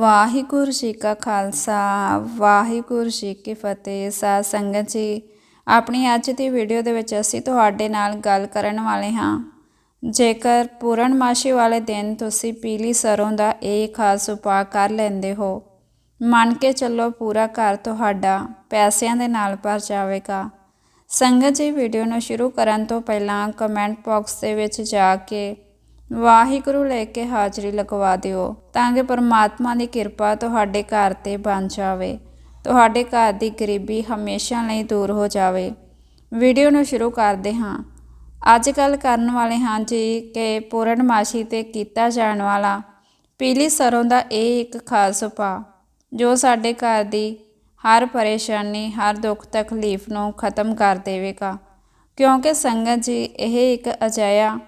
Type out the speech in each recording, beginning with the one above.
ਵਾਹਿਗੁਰੂ ਜੀ ਕਾ ਖਾਲਸਾ, ਵਾਹਿਗੁਰੂ ਜੀ ਕੀ ਫਤਿਹ। ਸਾਧ ਸੰਗਤ ਜੀ, ਆਪਣੀ ਅੱਜ ਦੀ ਵੀਡੀਓ ਦੇ ਵਿੱਚ ਅਸੀਂ ਤੁਹਾਡੇ ਨਾਲ ਗੱਲ ਕਰਨ ਵਾਲੇ ਹਾਂ। ਜੇਕਰ ਪੂਰਨਮਾਸ਼ੀ ਵਾਲੇ ਦਿਨ ਤੁਸੀਂ ਪੀਲੀ ਸਰੋਂ ਦਾ ਇਹ ਖਾਸ ਉਪਾਅ ਕਰ ਲੈਂਦੇ ਹੋ, ਮੰਨ ਕੇ ਚੱਲੋ ਪੂਰਾ ਘਰ ਤੁਹਾਡਾ ਪੈਸਿਆਂ ਦੇ ਨਾਲ ਭਰ ਜਾਵੇਗਾ। ਸੰਗਤ ਜੀ, ਵੀਡੀਓ ਨੂੰ ਸ਼ੁਰੂ ਕਰਨ ਤੋਂ ਪਹਿਲਾਂ ਕਮੈਂਟ ਬਾਕਸ ਦੇ ਵਿੱਚ ਜਾ ਕੇ ਵਾਹਿਗੁਰੂ ਲੈ ਕੇ ਹਾਜ਼ਰੀ ਲਗਵਾ ਦਿਓ, ਤਾਂ ਕਿ ਪਰਮਾਤਮਾ ਦੀ ਕਿਰਪਾ ਤੁਹਾਡੇ ਘਰ ਤੇ ਬਣ ਜਾਵੇ। ਤੁਹਾਡੇ ਘਰ ਦੀ ਗਰੀਬੀ ਹਮੇਸ਼ਾ ਲਈ ਦੂਰ ਹੋ ਜਾਵੇ। ਵੀਡੀਓ ਨੂੰ ਸ਼ੁਰੂ ਕਰਦੇ ਹਾਂ। ਅੱਜ ਕੱਲ ਕਰਨ ਵਾਲੇ ਹਾਂ ਜੀ ਕਿ ਪੂਰਨਮਾਸ਼ੀ ਤੇ ਕੀਤਾ ਜਾਣ ਵਾਲਾ ਪੀਲੀ ਸਰੋਂ ਦਾ ਇਹ ਇੱਕ ਖਾਸ ਉਪਾਅ, ਜੋ ਸਾਡੇ ਘਰ ਦੀ ਹਰ ਪਰੇਸ਼ਾਨੀ, ਹਰ ਦੁੱਖ ਤਕਲੀਫ ਨੂੰ ਖਤਮ ਕਰ ਦੇਵੇਗਾ। ਕਿਉਂਕਿ ਸੰਗਤ ਜੀ, ਇਹ ਇੱਕ ਅਜਿਹਾ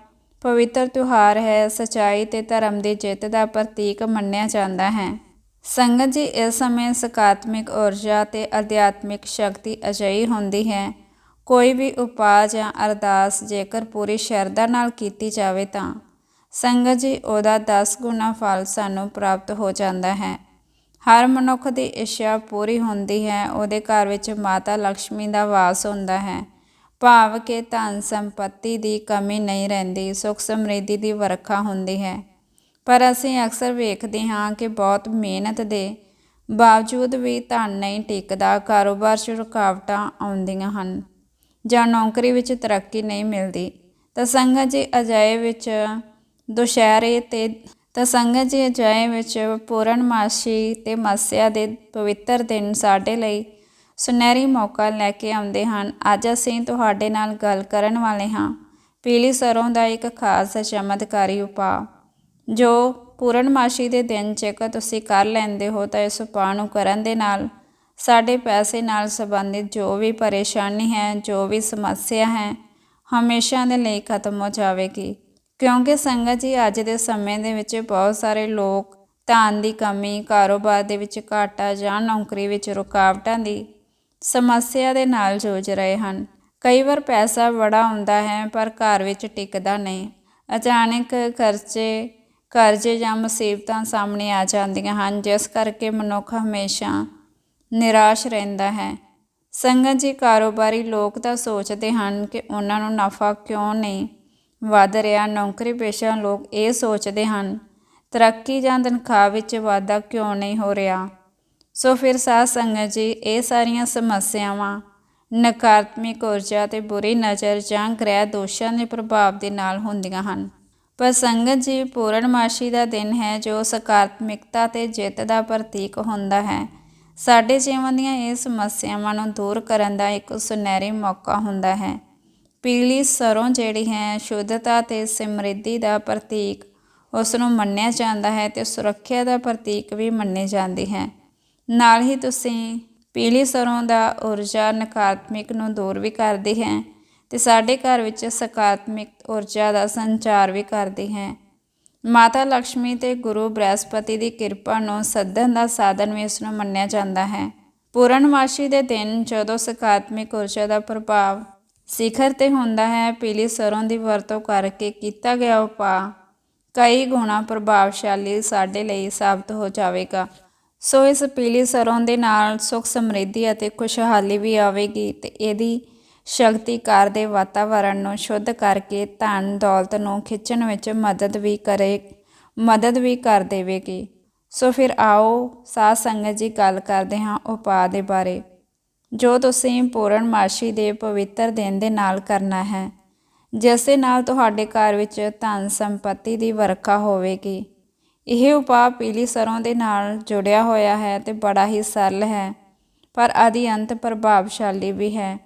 ਪਵਿੱਤਰ ਤਿਉਹਾਰ ਹੈ, ਸਚਾਈ ਤੇ ਧਰਮ ਦੀ ਜਿੱਤ ਦਾ ਪ੍ਰਤੀਕ ਮੰਨਿਆ ਜਾਂਦਾ ਹੈ। ਸੰਗਤ ਜੀ, ਇਸ ਸਮੇਂ ਸਕਾਰਾਤਮਕ ਊਰਜਾ ਤੇ ਅਧਿਆਤਮਿਕ ਸ਼ਕਤੀ ਅਜਿਹੀ ਹੁੰਦੀ ਹੈ। ਕੋਈ ਵੀ ਉਪਾਅ ਜਾਂ ਅਰਦਾਸ ਜੇਕਰ ਪੂਰੀ ਸ਼ਰਧਾ ਨਾਲ ਕੀਤੀ ਜਾਵੇ ਤਾਂ ਸੰਗਤ ਜੀ, ਉਹਦਾ 10 ਗੁਣਾ ਫਲ ਸਾਨੂੰ ਪ੍ਰਾਪਤ ਹੋ ਜਾਂਦਾ ਹੈ। ਹਰ ਮਨੁੱਖ ਦੀ ਇੱਛਾ ਪੂਰੀ ਹੁੰਦੀ ਹੈ, ਉਹਦੇ ਘਰ ਵਿੱਚ ਮਾਤਾ ਲక్ష్ਮੀ ਦਾ ਵਾਸ ਹੁੰਦਾ ਹੈ। ਭਾਵ ਕਿ ਧਨ ਸੰਪਤੀ ਦੀ ਕਮੀ ਨਹੀਂ ਰਹਿੰਦੀ, ਸੁਖ ਸਮਰਿੱਧੀ ਦੀ ਵਰਖਾ ਹੁੰਦੀ ਹੈ। ਪਰ ਅਸੀਂ ਅਕਸਰ ਵੇਖਦੇ ਹਾਂ ਕਿ ਬਹੁਤ ਮਿਹਨਤ ਦੇ ਬਾਵਜੂਦ ਵੀ ਧਨ ਨਹੀਂ ਟਿਕਦਾ, ਕਾਰੋਬਾਰ 'ਚ ਰੁਕਾਵਟਾਂ ਆਉਂਦੀਆਂ ਹਨ ਜਾਂ ਨੌਕਰੀ ਵਿੱਚ ਤਰੱਕੀ ਨਹੀਂ ਮਿਲਦੀ। ਤਾਂ ਸੰਗਤ ਜੀ ਅਜਾਏ ਵਿੱਚ ਦੁਸ਼ਹਿਰੇ ਤੇ ਤਾਂ ਸੰਗਤ ਜੀ ਅਜਾਏ ਵਿੱਚ ਪੂਰਨਮਾਸ਼ੀ ਤੇ ਮਸਿਆ ਦੇ ਪਵਿੱਤਰ ਦਿਨ ਸਾਡੇ ਲਈ ਸੁਨਹਿਰੀ ਮੌਕਾ ਲੈ ਕੇ ਆਉਂਦੇ ਹਨ। ਅੱਜ ਅਸੀਂ ਤੁਹਾਡੇ ਨਾਲ ਗੱਲ ਕਰਨ ਵਾਲੇ ਹਾਂ। ਪੀਲੀ ਸਰੋਂ ਦਾ ਇੱਕ ਖਾਸ ਚਮਤਕਾਰੀ ਉਪਾਅ। ਜੋ ਪੂਰਨਮਾਸ਼ੀ ਦੇ ਦਿਨ ਜੇਕਰ ਤੁਸੀਂ ਕਰ ਲੈਂਦੇ ਹੋ ਤਾਂ ਇਸ ਉਪਾਅ ਨੂੰ ਕਰਨ ਦੇ ਨਾਲ ਸਾਡੇ ਪੈਸੇ ਨਾਲ ਸੰਬੰਧਿਤ ਜੋ ਵੀ ਪਰੇਸ਼ਾਨੀ ਹੈ, ਜੋ ਵੀ ਸਮੱਸਿਆ ਹੈ, ਹਮੇਸ਼ਾ ਦੇ ਲਈ ਖਤਮ ਹੋ ਜਾਵੇਗੀ। ਕਿਉਂਕਿ ਸੰਗਤ ਜੀ, ਅੱਜ ਦੇ ਸਮੇਂ ਦੇ ਵਿੱਚ ਬਹੁਤ ਸਾਰੇ ਲੋਕ ਧਨ ਦੀ ਕਮੀ, ਕਾਰੋਬਾਰ ਦੇ ਵਿੱਚ ਘਾਟਾ ਜਾਂ ਨੌਕਰੀ ਵਿੱਚ ਰੁਕਾਵਟਾਂ ਦੀ ਸਮੱਸਿਆ ਦੇ ਨਾਲ ਜੂਝ ਰਹੇ ਹਨ। ਕਈ ਵਾਰ ਪੈਸਾ ਬੜਾ ਹੁੰਦਾ ਹੈ, ਪਰ ਘਰ ਵਿੱਚ ਟਿਕਦਾ ਨਹੀਂ। ਅਚਾਨਕ ਖਰਚੇ ਕਰਜ਼ੇ ਜਾਂ ਮੁਸੀਬਤਾਂ ਸਾਹਮਣੇ ਆ ਜਾਂਦੀਆਂ ਹਨ, ਜਿਸ ਕਰਕੇ ਮਨੁੱਖ ਹਮੇਸ਼ਾ ਨਿਰਾਸ਼ ਰਹਿੰਦਾ ਹੈ। ਸੰਗਤ ਜੀ ਕਾਰੋਬਾਰੀ ਲੋਕ ਤਾਂ ਸੋਚਦੇ ਹਨ ਕਿ ਉਹਨਾਂ ਨੂੰ ਨਫਾ ਕਿਉਂ ਨਹੀਂ ਵਧ ਰਿਹਾ। ਨੌਕਰੀ ਪੇਸ਼ਾ ਲੋਕ ਇਹ ਸੋਚਦੇ ਹਨ, ਤਰੱਕੀ ਜਾਂ ਤਨਖਾਹ ਵਿੱਚ ਵਾਧਾ ਕਿਉਂ ਨਹੀਂ ਹੋ ਰਿਹਾ। ਸੋ ਫਿਰ ਸਾਧ ਸੰਗਤ ਜੀ, ਇਹ ਸਾਰੀਆਂ ਸਮੱਸਿਆਵਾਂ, ਨਕਾਰਾਤਮਕ ਊਰਜਾ ਤੇ ਬੁਰੀ ਨਜ਼ਰ ਜਾਂ ਗ੍ਰਹਿ ਦੋਸ਼ਾਂ ਦੇ ਪ੍ਰਭਾਵ ਦੇ ਨਾਲ ਹੁੰਦੀਆਂ ਹਨ। ਪਰ ਸੰਗਤ ਜੀ, ਪੂਰਨਮਾਸ਼ੀ ਦਾ ਦਿਨ ਹੈ ਜੋ ਸਕਾਰਾਤਮਕਤਾ ਤੇ ਜਿੱਤ ਦਾ ਪ੍ਰਤੀਕ ਹੁੰਦਾ ਹੈ। ਸਾਡੇ ਜੀਵਨ ਦੀਆਂ ਇਹ ਸਮੱਸਿਆਵਾਂ ਨੂੰ ਦੂਰ ਕਰਨ ਦਾ ਇੱਕ ਸੁਨਹਿਰੀ ਮੌਕਾ ਹੁੰਦਾ ਹੈ। ਪੀਲੀ ਸਰੋਂ ਜਿਹੜੀ ਹੈ, ਸ਼ੁੱਧਤਾ ਤੇ ਸਮਰਿੱਧੀ ਦਾ ਪ੍ਰਤੀਕ ਉਸ ਨੂੰ ਮੰਨਿਆ ਜਾਂਦਾ ਹੈ ਤੇ ਸੁਰੱਖਿਆ ਦਾ ਪ੍ਰਤੀਕ ਵੀ ਮੰਨੀ ਜਾਂਦੀ ਹੈ। ਨਾਲ ਹੀ ਤੁਸੀਂ ਪੀਲੀ ਸਰੋਂ ਦਾ ਊਰਜਾ ਨਕਾਰਾਤਮਕ ਨੂੰ ਦੂਰ ਵੀ ਕਰਦੀ ਹੈ ਤੇ ਸਾਡੇ ਘਰ ਵਿੱਚ ਸਕਾਰਾਤਮਕ ਊਰਜਾ ਦਾ ਸੰਚਾਰ ਵੀ ਕਰਦੀ ਹੈ। ਮਾਤਾ ਲక్ష్ਮੀ ਤੇ ਗੁਰੂ ਬ੍ਰਹਸਪਤੀ ਦੀ ਕਿਰਪਾ ਨੂੰ ਸੱਦਣ ਦਾ ਸਾਧਨ ਵੀ ਇਸ ਨੂੰ ਮੰਨਿਆ ਜਾਂਦਾ ਹੈ। ਪੂਰਨਮਾਸ਼ੀ ਦੇ ਦਿਨ ਜਦੋਂ ਸਕਾਰਾਤਮਕ ਊਰਜਾ ਦਾ ਪ੍ਰਭਾਵ ਸਿਖਰ ਤੇ ਹੁੰਦਾ ਹੈ, ਪੀਲੀ ਸਰੋਂ ਦੀ ਵਰਤੋਂ ਕਰਕੇ ਕੀਤਾ ਗਿਆ ਉਪਾਅ ਕਈ ਗੁਣਾ ਪ੍ਰਭਾਵਸ਼ਾਲੀ ਸਾਡੇ ਲਈ ਸਾਬਤ ਹੋ ਜਾਵੇਗਾ। ਸੋ ਇਸ ਪੀਲੀ ਸਰੋਂ ਦੇ ਨਾਲ ਸੁਖ ਸਮਰਿੱਧੀ ਅਤੇ ਖੁਸ਼ਹਾਲੀ ਵੀ ਆਵੇਗੀ ਤੇ ਇਹਦੀ ਸ਼ਕਤੀ ਘਰ ਦੇ ਵਾਤਾਵਰਣ ਨੂੰ ਸ਼ੁੱਧ ਕਰਕੇ ਧਨ ਦੌਲਤ ਨੂੰ ਖਿੱਚਣ ਵਿੱਚ ਮਦਦ ਵੀ ਕਰੇ, ਮਦਦ ਵੀ ਕਰ ਦੇਵੇਗੀ। ਸੋ ਫਿਰ ਆਓ ਸਾਧ ਸੰਗਤ ਜੀ ਗੱਲ ਕਰਦੇ ਹਾਂ ਉਪਾਅ ਦੇ ਬਾਰੇ। ਜੋ ਤੁਸੀਂ ਪੂਰਨਮਾਸ਼ੀ ਦੇ ਪਵਿੱਤਰ ਦਿਨ ਦੇ ਨਾਲ ਕਰਨਾ ਹੈ, ਜਿਸ ਦੇ ਨਾਲ ਤੁਹਾਡੇ ਘਰ ਵਿੱਚ ਧਨ ਸੰਪਤੀ ਦੀ ਵਰਖਾ ਹੋਵੇਗੀ। ਇਹ ਉਪਾਅ ਪੀਲੀ ਸਰੋਂ ਦੇ ਨਾਲ ਜੁੜਿਆ ਹੋਇਆ ਹੈ ਤੇ ਬੜਾ ਹੀ ਸਰਲ ਹੈ, ਪਰ ਆਦਿ ਅੰਤ ਪ੍ਰਭਾਵਸ਼ਾਲੀ ਵੀ ਹੈ।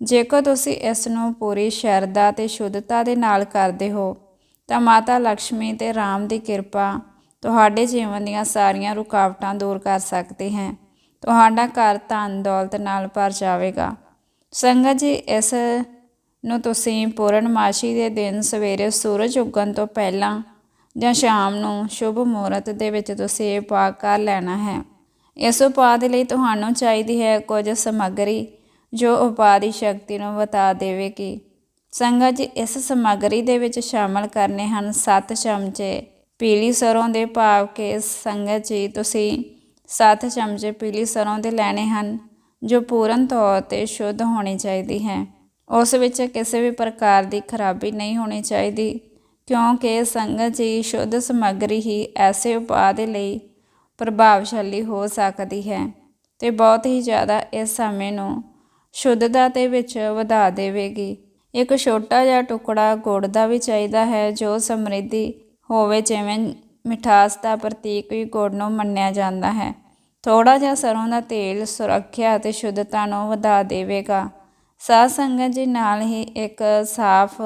ਜੇਕਰ ਤੁਸੀਂ ਇਸ ਨੂੰ ਪੂਰੀ ਸ਼ਰਧਾ ਤੇ ਸ਼ੁੱਧਤਾ ਦੇ ਨਾਲ ਕਰਦੇ ਹੋ, ਤਾਂ ਮਾਤਾ ਲక్ష్ਮੀ ਤੇ ਰਾਮ ਦੀ ਕਿਰਪਾ ਤੁਹਾਡੇ ਜੀਵਨ ਦੀਆਂ ਸਾਰੀਆਂ ਰੁਕਾਵਟਾਂ ਦੂਰ ਕਰ ਸਕਦੀ ਹੈ। ਤੁਹਾਡਾ ਘਰ ਧਨ ਦੌਲਤ ਨਾਲ ਭਰ ਜਾਵੇਗਾ। ਸੰਗਤ ਜੀ, ਇਸ ਨੂੰ ਤੁਸੀਂ ਪੂਰਨਮਾਸ਼ੀ ਦੇ ਦਿਨ ਸਵੇਰੇ ਸੂਰਜ ਉੱਗਣ ਤੋਂ ਪਹਿਲਾਂ ਜਾਂ ਸ਼ਾਮ ਨੂੰ ਸ਼ੁਭ ਮੂਰਤ ਦੇ ਵਿੱਚ ਤੁਸੀਂ ਇਹ ਉਪਾਅ ਕਰ ਲੈਣਾ ਹੈ। ਇਸ ਉਪਾਅ ਦੇ ਲਈ ਤੁਹਾਨੂੰ ਚਾਹੀਦੀ ਹੈ ਕੁਝ ਸਮੱਗਰੀ ਜੋ ਉਪਾਅ ਦੀ ਸ਼ਕਤੀ ਨੂੰ ਵਧਾ ਦੇਵੇਗੀ ਸੰਗਤ ਜੀ ਇਸ ਸਮੱਗਰੀ ਦੇ ਵਿੱਚ ਸ਼ਾਮਲ ਕਰਨੇ ਹਨ 7 ਚਮਚੇ ਪੀਲੀ ਸਰੋਂ ਦੇ ਭਾਵ ਕਿ ਸੰਗਤ ਜੀ ਤੁਸੀਂ 7 ਚਮਚੇ ਪੀਲੀ ਸਰੋਂ ਦੇ ਲੈਣੇ ਹਨ ਜੋ ਪੂਰਨ ਤੌਰ ਤੇ ਸ਼ੁੱਧ ਹੋਣੀ ਚਾਹੀਦੀ ਹੈ। ਉਸ ਵਿੱਚ ਕਿਸੇ ਵੀ ਪ੍ਰਕਾਰ ਦੀ ਖਰਾਬੀ ਨਹੀਂ ਹੋਣੀ ਚਾਹੀਦੀ। ਕਿਉਂਕਿ ਸੰਗਤ ਜੀ ਸ਼ੁੱਧ ਸਮੱਗਰੀ ਹੀ ਐਸੇ ਉਪਾਅ ਦੇ ਲਈ ਪ੍ਰਭਾਵਸ਼ਾਲੀ ਹੋ ਸਕਦੀ ਹੈ ਤੇ ਬਹੁਤ ਹੀ ਜ਼ਿਆਦਾ ਇਸ ਸਮੇਂ ਨੂੰ ਸ਼ੁੱਧਤਾ ਦੇ ਵਿੱਚ ਵਧਾ ਦੇਵੇਗੀ। ਇੱਕ ਛੋਟਾ ਜਿਹਾ ਟੁਕੜਾ ਗੁੜ ਦਾ ਵੀ ਚਾਹੀਦਾ ਹੈ, ਜੋ ਸਮਰਿੱਧੀ ਹੋਵੇ, ਜਿਵੇਂ ਮਿਠਾਸ ਦਾ ਪ੍ਰਤੀਕ ਵੀ ਗੁੜ ਨੂੰ ਮੰਨਿਆ ਜਾਂਦਾ ਹੈ। ਥੋੜਾ ਜਿਹਾ ਸਰੋਂ ਦਾ ਤੇਲ ਸੁਰੱਖਿਆ ਅਤੇ ਸ਼ੁੱਧਤਾ ਨੂੰ ਵਧਾ ਦੇਵੇਗਾ। ਸਾਧ ਸੰਗਤ ਜੀ ਨਾਲ ਹੀ ਇੱਕ ਸਾਫ਼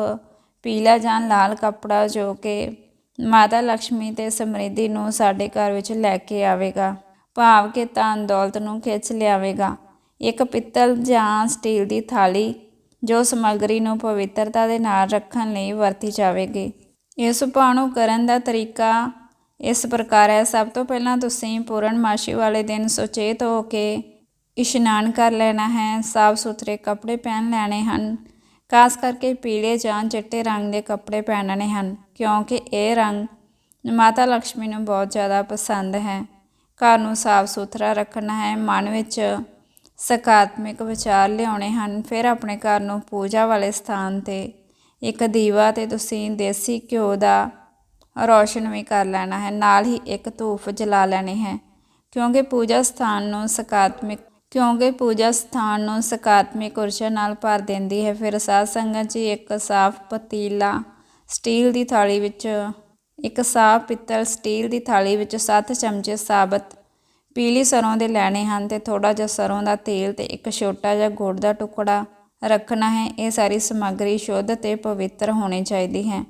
ਪੀਲਾ ਜਾਂ ਲਾਲ ਕੱਪੜਾ ਜੋ ਕਿ ਮਾਤਾ ਲక్ష్ਮੀ ਤੇ ਸਮਰਿੱਧੀ ਨੂੰ ਸਾਡੇ ਘਰ ਵਿੱਚ ਲੈ ਕੇ ਆਵੇਗਾ, ਭਾਵ ਕਿ ਧਨ ਦੌਲਤ ਨੂੰ ਖਿੱਚ ਲਿਆਵੇਗਾ। ਇੱਕ ਪਿੱਤਲ ਜਾਂ ਸਟੀਲ ਦੀ ਥਾਲੀ ਜੋ ਸਮੱਗਰੀ ਨੂੰ ਪਵਿੱਤਰਤਾ ਦੇ ਨਾਲ ਰੱਖਣ ਲਈ ਵਰਤੀ ਜਾਵੇਗੀ। ਇਸ ਉਪਾਅ ਕਰਨ ਦਾ ਤਰੀਕਾ ਇਸ ਪ੍ਰਕਾਰ ਹੈ। ਸਭ ਤੋਂ ਪਹਿਲਾਂ ਤੁਸੀਂ ਪੂਰਨਮਾਸ਼ੀ ਵਾਲੇ ਦਿਨ ਸੁਚੇਤ ਹੋ ਕੇ ਇਸ਼ਨਾਨ ਕਰ ਲੈਣਾ ਹੈ। ਸਾਫ਼ ਸੁਥਰੇ ਕੱਪੜੇ ਪਹਿਨ ਲੈਣੇ ਹਨ। ਖਾਸ ਕਰਕੇ ਪੀਲੇ ਜਾਂ ਚਿੱਟੇ ਰੰਗ ਦੇ ਕੱਪੜੇ ਪਹਿਨਣੇ ਹਨ, ਕਿਉਂਕਿ ਇਹ ਰੰਗ ਮਾਤਾ ਲక్ష్ਮੀ ਨੂੰ ਬਹੁਤ ਜ਼ਿਆਦਾ ਪਸੰਦ ਹੈ। ਘਰ ਨੂੰ ਸਾਫ਼ ਸੁਥਰਾ ਰੱਖਣਾ ਹੈ, ਮਨ ਵਿੱਚ ਸਕਾਰਾਤਮਕ ਵਿਚਾਰ ਲਿਆਉਣੇ ਹਨ, ਫਿਰ ਆਪਣੇ ਘਰ ਨੂੰ ਪੂਜਾ ਵਾਲੇ ਸਥਾਨ ਤੇ ਇੱਕ ਦੀਵਾ ਤੇ ਤੁਸੀਂ ਦੇਸੀ ਘਿਓ ਦਾ ਰੌਸ਼ਨ ਵੀ ਕਰ ਲੈਣਾ ਹੈ, ਨਾਲ ਹੀ ਇੱਕ ਧੂਫ ਜਲਾ ਲੈਣੀ ਹੈ, ਕਿਉਂਕਿ ਪੂਜਾ ਸਥਾਨ ਨੂੰ ਸਕਾਰਾਤਮਕ ਕਿਉਂਕਿ ਪੂਜਾ ਸਥਾਨ ਨੂੰ ਸਕਾਰਾਤਮਕ ਊਰਜਾ ਨਾਲ ਭਰ ਦਿੰਦੀ ਹੈ। ਫਿਰ ਸਾਧ ਸੰਗਤ ਜੀ ਇੱਕ ਸਾਫ਼ ਪਤੀਲਾ ਸਟੀਲ ਦੀ ਥਾਲੀ ਵਿੱਚ, ਇੱਕ ਸਾਫ਼ ਪਿੱਤਲ ਸਟੀਲ ਦੀ ਥਾਲੀ ਵਿੱਚ 7 ਚਮਚੇ ਸਾਬਤ ਪੀਲੀ ਸਰੋਂ ਦੇ ਲੈਣੇ ਹਨ ਤੇ ਥੋੜਾ ਜਿਹਾ ਸਰੋਂ ਦਾ ਤੇਲ ਤੇ ਇੱਕ ਛੋਟਾ ਜਿਹਾ ਗੁੜ ਦਾ ਟੁਕੜਾ ਰੱਖਣਾ ਹੈ। ਇਹ ਸਾਰੀ ਸਮੱਗਰੀ ਸ਼ੁੱਧ ਤੇ ਪਵਿੱਤਰ ਹੋਣੀ ਚਾਹੀਦੀ ਹੈ।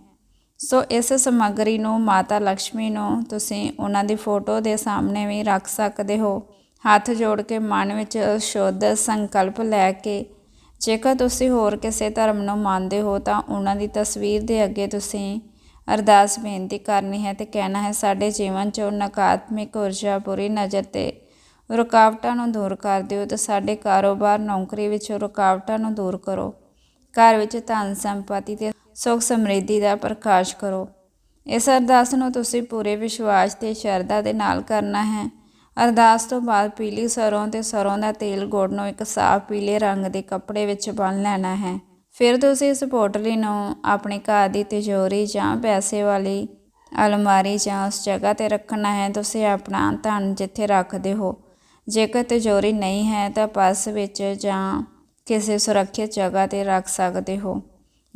ਸੋ ਇਸ ਸਮੱਗਰੀ ਨੂੰ ਮਾਤਾ ਲక్ష్ਮੀ ਨੂੰ ਤੁਸੀਂ ਉਹਨਾਂ ਦੀ ਫੋਟੋ ਦੇ ਸਾਹਮਣੇ ਵੀ ਰੱਖ ਸਕਦੇ ਹੋ। ਹੱਥ ਜੋੜ ਕੇ ਮਨ ਵਿੱਚ ਸ਼ੁੱਧ ਸੰਕਲਪ ਲੈ ਕੇ, ਜੇਕਰ ਤੁਸੀਂ ਹੋਰ ਕਿਸੇ ਧਰਮ ਨੂੰ ਮੰਨਦੇ ਹੋ ਤਾਂ ਉਹਨਾਂ ਦੀ ਤਸਵੀਰ ਦੇ ਅੱਗੇ ਤੁਸੀਂ ਅਰਦਾਸ ਬੇਨਤੀ ਕਰਨੀ ਹੈ ਤੇ ਕਹਿਣਾ ਹੈ, ਸਾਡੇ ਜੀਵਨ 'ਚੋਂ ਨਕਾਰਾਤਮਕ ਊਰਜਾ ਬੁਰੀ ਨਜ਼ਰ ਤੇ ਰੁਕਾਵਟਾਂ ਨੂੰ ਦੂਰ ਕਰ ਦਿਓ ਤੇ ਸਾਡੇ ਕਾਰੋਬਾਰ ਨੌਕਰੀ ਵਿੱਚ ਰੁਕਾਵਟਾਂ ਨੂੰ ਦੂਰ ਕਰੋ। ਘਰ ਵਿੱਚ ਧਨ ਸੰਪਤੀ ਤੇ ਸੁਖ ਸਮਰਿੱਧੀ ਦਾ ਪ੍ਰਕਾਸ਼ ਕਰੋ। ਇਸ ਅਰਦਾਸ ਨੂੰ ਤੁਸੀਂ ਪੂਰੇ ਵਿਸ਼ਵਾਸ ਤੇ ਸ਼ਰਧਾ ਦੇ ਨਾਲ ਕਰਨਾ ਹੈ। ਅਰਦਾਸ ਤੋਂ ਬਾਅਦ ਪੀਲੀ ਸਰੋਂ ਤੇ ਸਰੋਂ ਦਾ ਤੇਲ ਗੁੜ ਨੂੰ ਇੱਕ ਸਾਫ਼ ਪੀਲੇ ਰੰਗ ਦੇ ਕੱਪੜੇ ਵਿੱਚ ਬੰਨ ਲੈਣਾ ਹੈ। ਫਿਰ ਤੁਸੀਂ ਇਸ ਪੋਟਲੀ ਨੂੰ ਆਪਣੇ ਘਰ ਦੀ ਤਿਜੋਰੀ ਜਾਂ ਪੈਸੇ ਵਾਲੀ ਅਲਮਾਰੀ ਜਾਂ ਉਸ ਜਗ੍ਹਾ ਤੇ ਰੱਖਣਾ ਹੈ, ਤੁਸੀਂ ਆਪਣਾ ਧਨ ਜਿੱਥੇ ਰੱਖਦੇ ਹੋ। ਜੇਕਰ ਤਿਜੋਰੀ ਨਹੀਂ ਹੈ ਤਾਂ ਪਰਸ ਵਿੱਚ ਜਾਂ ਕਿਸੇ ਸੁਰੱਖਿਅਤ ਜਗ੍ਹਾ ਤੇ ਰੱਖ ਸਕਦੇ ਹੋ।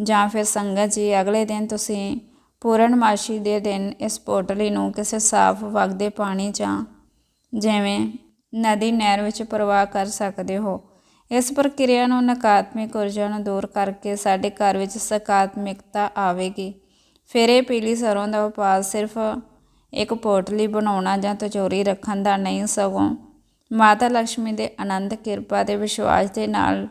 ਜਾਂ ਫਿਰ ਸੰਗਤ ਜੀ, ਅਗਲੇ ਦਿਨ ਤੁਸੀਂ ਪੂਰਨਮਾਸ਼ੀ ਦੇ ਦਿਨ ਇਸ ਪੋਟਲੀ ਨੂੰ ਕਿਸੇ ਸਾਫ਼ ਵਗਦੇ ਪਾਣੀ ਜਾਂ ਜਿਵੇਂ ਨਦੀ ਨਹਿਰ ਵਿੱਚ ਪ੍ਰਵਾਹ ਕਰ ਸਕਦੇ ਹੋ। ਇਸ ਪ੍ਰਕਿਰਿਆ ਨੂੰ ਨਕਾਰਾਤਮਕ ਊਰਜਾ ਨੂੰ ਦੂਰ ਕਰਕੇ ਸਾਡੇ ਘਰ ਵਿੱਚ ਸਕਾਰਾਤਮਕਤਾ ਆਵੇਗੀ। ਫਿਰ ਇਹ ਪੀਲੀ ਸਰੋਂ ਦਾ ਉਪਾਅ ਸਿਰਫ ਇੱਕ ਪੋਟਲੀ ਬਣਾਉਣਾ ਜਾਂ ਤਚੋਰੀ ਰੱਖਣ ਦਾ ਨਹੀਂ, ਸਗੋਂ ਮਾਤਾ ਲక్ష్ਮੀ ਦੇ ਆਨੰਦ, ਕਿਰਪਾ ਤੇ ਵਿਸ਼ਵਾਸ ਦੇ ਨਾਲ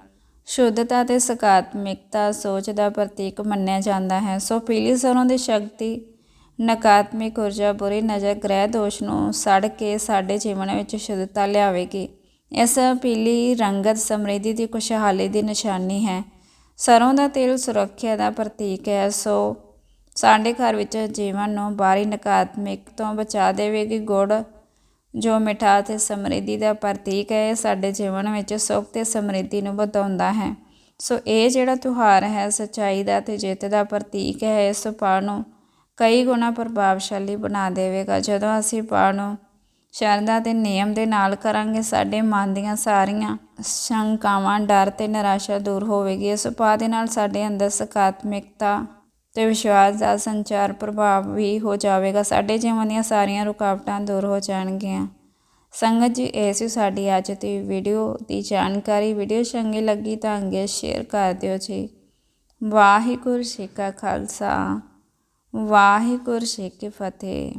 ਸ਼ੁੱਧਤਾ ਤੇ ਸਕਾਰਾਤਮਕਤਾ ਸੋਚ ਦਾ ਪ੍ਰਤੀਕ ਮੰਨਿਆ ਜਾਂਦਾ ਹੈ। ਸੋ ਪੀਲੀ ਸਰੋਂ ਦੀ ਸ਼ਕਤੀ ਨਕਾਰਾਤਮਕ ਊਰਜਾ ਬੁਰੀ ਨਜ਼ਰ ਗ੍ਰਹਿ ਦੋਸ਼ ਨੂੰ ਸੜ ਕੇ ਸਾਡੇ ਜੀਵਨ ਵਿੱਚ ਸ਼ੁੱਧਤਾ ਲਿਆਵੇਗੀ। ਇਸ ਪੀਲੀ ਰੰਗਤ ਸਮਰਿੱਧੀ ਦੀ ਖੁਸ਼ਹਾਲੀ ਦੀ ਨਿਸ਼ਾਨੀ ਹੈ। ਸਰੋਂ ਦਾ ਤੇਲ ਸੁਰੱਖਿਆ ਦਾ ਪ੍ਰਤੀਕ ਹੈ, ਸੋ ਸਾਡੇ ਘਰ ਵਿੱਚ ਜੀਵਨ ਨੂੰ ਬਾਹਰੀ ਨਕਾਰਾਤਮਕ ਤੋਂ ਬਚਾ ਦੇਵੇਗੀ ਗੁੜ, ਜੋ ਮਿਠਾ ਤੇ ਸਮਰਿੱਧੀ ਦਾ ਪ੍ਰਤੀਕ ਹੈ, ਇਹ ਸਾਡੇ ਜੀਵਨ ਵਿੱਚ ਸੁੱਖ ਤੇ ਸਮਰਿੱਧੀ ਨੂੰ ਵਧਾਉਂਦਾ ਹੈ। ਸੋ ਇਹ ਜਿਹੜਾ ਤਿਉਹਾਰ ਹੈ, ਸਚਾਈ ਦਾ ਤੇ ਜਿੱਤ ਦਾ ਪ੍ਰਤੀਕ ਹੈ, ਇਸ ਪਾਣ ਨੂੰ ਕਈ ਗੁਣਾ ਪ੍ਰਭਾਵਸ਼ਾਲੀ ਬਣਾ ਦੇਵੇਗਾ। ਜਦੋਂ ਅਸੀਂ ਪਾਣ ਨੂੰ ਸ਼ਰਧਾ ਤੇ ਨਿਯਮ ਦੇ ਨਾਲ ਕਰਾਂਗੇ, ਸਾਡੇ ਮਨ ਦੀਆਂ ਸਾਰੀਆਂ ਸ਼ੰਕਾਵਾਂ, ਡਰ ਤੇ ਨਿਰਾਸ਼ਾ ਦੂਰ ਹੋਵੇਗੀ। ਇਸ ਉਪਾਅ ਦੇ ਨਾਲ ਸਾਡੇ ਅੰਦਰ ਸਕਾਰਾਤਮਕਤਾ ਤੇ ਵਿਸ਼ਵਾਸ ਦਾ ਸੰਚਾਰ ਪ੍ਰਭਾਵ ਵੀ ਹੋ ਜਾਵੇਗਾ। ਸਾਡੇ ਜੀਵਨ ਦੀਆਂ ਸਾਰੀਆਂ ਰੁਕਾਵਟਾਂ ਦੂਰ ਹੋ ਜਾਣਗੀਆਂ। ਸੰਗਤ ਜੀ, ਇਹ ਸੀ ਸਾਡੀ ਅੱਜ ਦੀ ਵੀਡੀਓ ਦੀ ਜਾਣਕਾਰੀ। ਵੀਡੀਓ ਚੰਗੀ ਲੱਗੀ ਤਾਂ ਅੱਗੇ ਸ਼ੇਅਰ ਕਰ ਦਿਓ ਜੀ। ਵਾਹਿਗੁਰੂ ਜੀ ਕਾ ਖਾਲਸਾ। ਵਾਹਿਗੁਰੂ ਜੀ ਕੀ ਫਤਿਹ।